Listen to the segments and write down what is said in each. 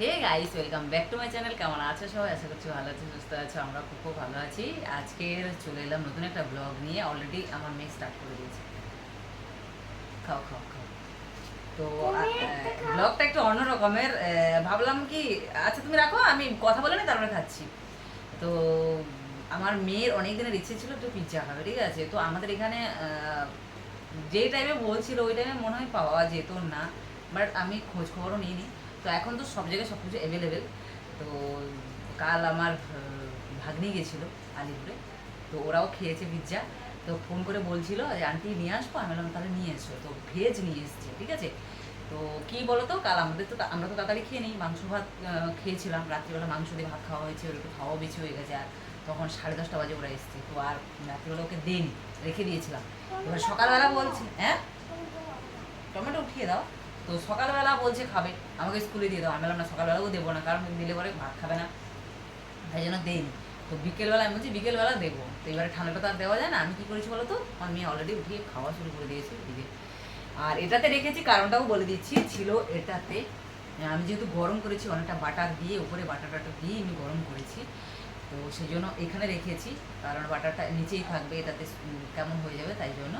Hey guys welcome back to my channel. কেমন আছো সবাই? আশা করছি ভালো আছো সুস্থ আছো আমরা খুব খুব ভালো আছি। আজকে চলে এলাম নতুন একটা ব্লগ নিয়ে। অলরেডি আমার মেয়ে স্টার্ট করে দিয়েছে। খাও খাও খাও। তো। ব্লগটা একটু অন্য রকমের ভাবলাম কি আচ্ছা তুমি রাখো আমি কথা বলে নি তারপরে খাচ্ছি। তো আমার মেয়ের অনেক দিনের ইচ্ছে ছিল একটু পিৎজা খাবে ঠিক আছে? তো আমাদের এখানে যে টাইমে বলছিল ওই টাইমে মনে হয় পাওয়া যেত না। বাট আমি খোঁজ খবরও নিইনি। তো এখন তো সব জায়গায় সব কিছু অ্যাভেলেবেল তো কাল আমার ভাগ্নি গেছিল আলিপুরে। তো ওরাও খেয়েছে পিৎজা তো ফোন করে বলছিল যে, আন্টি, নিয়ে আসব? আমি বললাম, তাহলে নিয়ে এসো। তো ভেজ নিয়ে এসছে, ঠিক আছে? তো কী বলো তো কাল আমাদের তো আমরা তো তাড়াতাড়ি খেয়ে নিই। মাংস ভাত খেয়েছিলাম। রাত্রিবেলা মাংস দিয়ে ভাত খাওয়া হয়েছে ওর একটু খাওয়াও বেশি হয়ে গেছে। আর তখন সাড়ে দশটা বাজে ওরা এসছে। তো আর রাত্রিবেলা ওকে দেনি রেখে দিয়েছিলাম। এবার সকালবেলা বলছি হ্যাঁ? টমেটো উঠিয়ে দাও। তো সকালবেলা বলছে খাবে, আমাকে স্কুলে দিয়ে দাও। আমি বললাম, না, সকালবেলাও দেবো না, কারণ দিলে পরে ভাত খাবে না। তাই জন্য দেইনি। তো বিকেলবেলা, আমি বলছি বিকেলবেলা দেবো। তো এবারে ঠান্ডাটা তো আর দেওয়া যায় না। আমি কি করেছি বলো তো? আমার মেয়ে অলরেডি উঠিয়ে খাওয়া শুরু করে দিয়েছে এদিকে আর এটাতে রেখেছি, কারণটাও বলে দিচ্ছি, ছিল এটাতে আমি যেহেতু গরম করেছি, অনেকটা বাটার দিয়ে, উপরে বাটার টাটার দিয়ে আমি গরম করেছি। তো সেই জন্য এখানে রেখেছি, কারণ বাটারটা নিচেই থাকবে, এটাতে কেমন হয়ে যাবে তাই জন্য।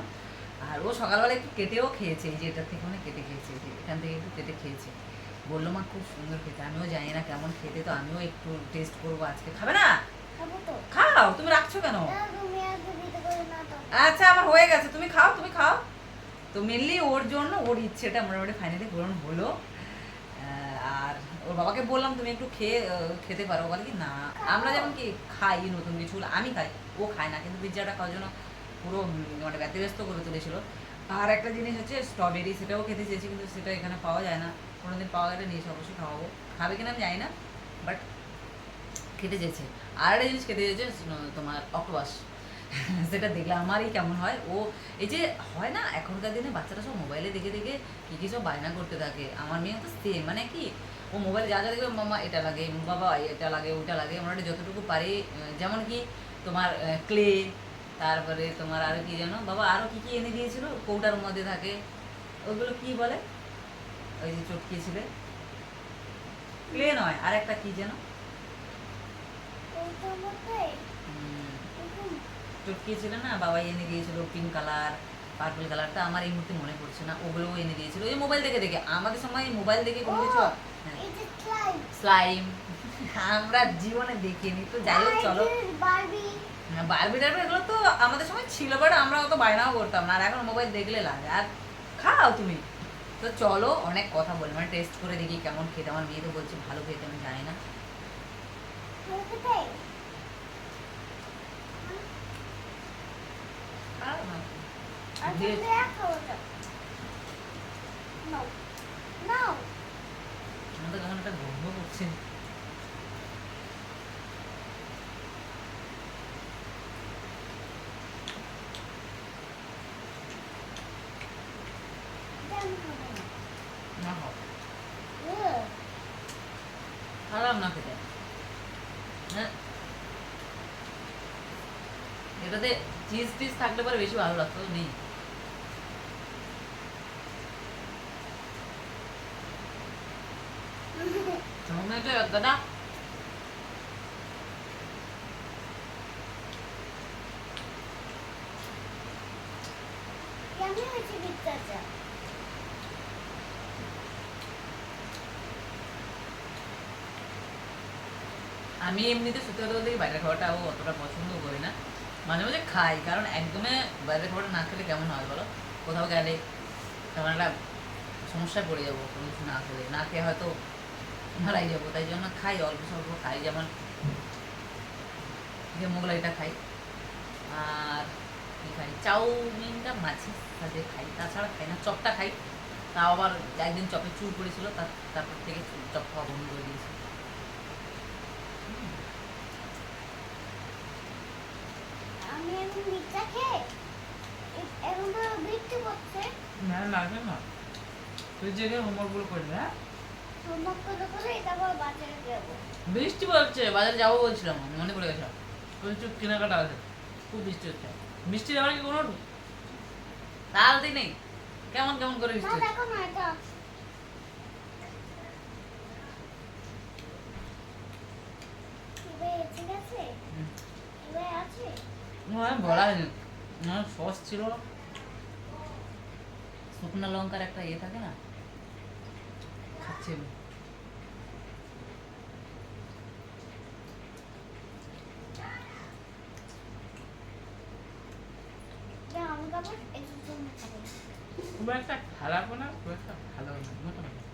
আর ও সকালবেলা একটু কেটেও খেয়েছে এই যে এটার থেকে অনেক কেটে খেয়েছে যে এখান থেকে একটু কেটে খেয়েছে। বলল মা খুব সুন্দর খেতে আমিও জানি না কেমন খেতে তো আমিও একটু টেস্ট করব আজকে। খাবে না? খাও তুমি রাখছো কেন? আচ্ছা আমার হয়ে গেছে তুমি খাও তুমি খাও। তো মেনলি ওর জন্য ওর ইচ্ছেটা মোটামুটি ফাইনালি পূরণ হলো। আর ওর বাবাকে বললাম তুমি একটু খেয়ে খেতে পারো। বলে কি না আমরা যেমন কি খাই নতুন কিছু আমি খাই ও খায় না কিন্তু পিৎজাটা খাওয়ার জন্য পুরো মানে ব্যতিব্যস্ত করে তুলেছিল। আর একটা জিনিস হচ্ছে স্ট্রবেরি সেটাও খেতে চেয়েছি, কিন্তু সেটা এখানে পাওয়া যায় না। কোনোদিন পাওয়া গেলে নিয়ে এসে অবশ্যই খাওয়াবো। খাবে কিনা আমি জানি না বাট খেতে চেয়েছে। আর একটা জিনিস খেতে চেয়েছে তোমার অক্টোপাস সেটা দেখলে আমারই কেমন হয়। ও, এই যে হয় না, এখনকার দিনে বাচ্চারা সব মোবাইলে দেখে দেখে কী কী সব বায়না করতে থাকে। আমার মেয়ে তো সেম মানে কি? ও মোবাইলে যা যা দেখবে মামা এটা লাগে বাবা এটা লাগে ওটা লাগে মোটামুটি যতটুকু পারে। যেমন কি তোমার ক্লে তারপরে তোমার আরও কি যেন? বাবা আরও কি কি এনে দিয়েছিল? কৌটার মধ্যে থাকে। ওগুলো কি বলে? ওই যে চটকিয়েছিলে ক্লে নয় আর একটা কি যেন? চটকিয়েছিল না? বাবাই এনে দিয়েছিল পিঙ্ক কালার পার্পল কালারটা আমার এই মুহূর্তে মনে পড়ছে না। ওগুলোও এনে দিয়েছিল। ওই মোবাইল দেখে দেখে আমাদের সময় মোবাইল দেখে কোনো কিছু স্লাইম আমরা জীবনে দেখিনি তো যাই হোক চলো। বারবি বারবি টারবি এগুলো তো আমাদের সময় ছিল বাট আমরা অত বায়নাও করতাম না আর এখন মোবাইল দেখলে লাগে। আর খাও তুমি। তো চলো অনেক কথা বলি মানে টেস্ট করে দেখি কেমন খেতে। আমার মেয়ে তো বলছে ভালো খেতে আমি জানি না। খেতে আর না। আর দিয়ে- তুমি এক খাব তো নাও। নাও। আমার তো কেমন একটা গন্ধ করছে কেন খাব না না খাও উহ, খারাপ না খেতে। হ্যাঁ। এটাতে চিজ টিজ থাকলে পরে বেশি ভালো লাগতো নেই। টমেটো দাদা। কেমন হয়েছে পিৎজাটা আমি এমনিতে সত্যি কথা বলতে কি বাইরের খাবারটাও অতটা পছন্দ করি না। মাঝে মাঝে খাই, কারণ একদমই বাইরের খাবারটা না খেলে কেমন হয় বলো? কোথাও গেলে তেমন একটা সমস্যায় পড়ে যাব, কোনো কিছু না খেলে। না খেয়ে হয়তো মারাই যাব, তাই জন্য খাই, অল্প স্বল্প খাই, যেমন মোগলাইটা খাই। আর কি খাই? চাউমিনটা মাছের সাথে খাই, তাছাড়া খাই না, চপটা খাই। তাও আবার একদিন চপে চুর তার তারপর থেকে চপ খাওয়া বন্ধ করে দিয়েছি। হ্যাঁ? বৃষ্টি পড়ছে বাজারে যাব বলছিলাম মনে পড়ে গেছে। কেনাকাটা আছে খুব বৃষ্টি হচ্ছে। বৃষ্টি আমার কি কোনো তাল দিনে কেমন কেমন করে বৃষ্টি সস ছিল। শুকনো লঙ্কার একটা ইয়ে থাকে না? খুব। একটা যা না খাব একটু ভালো না মোটামুটি।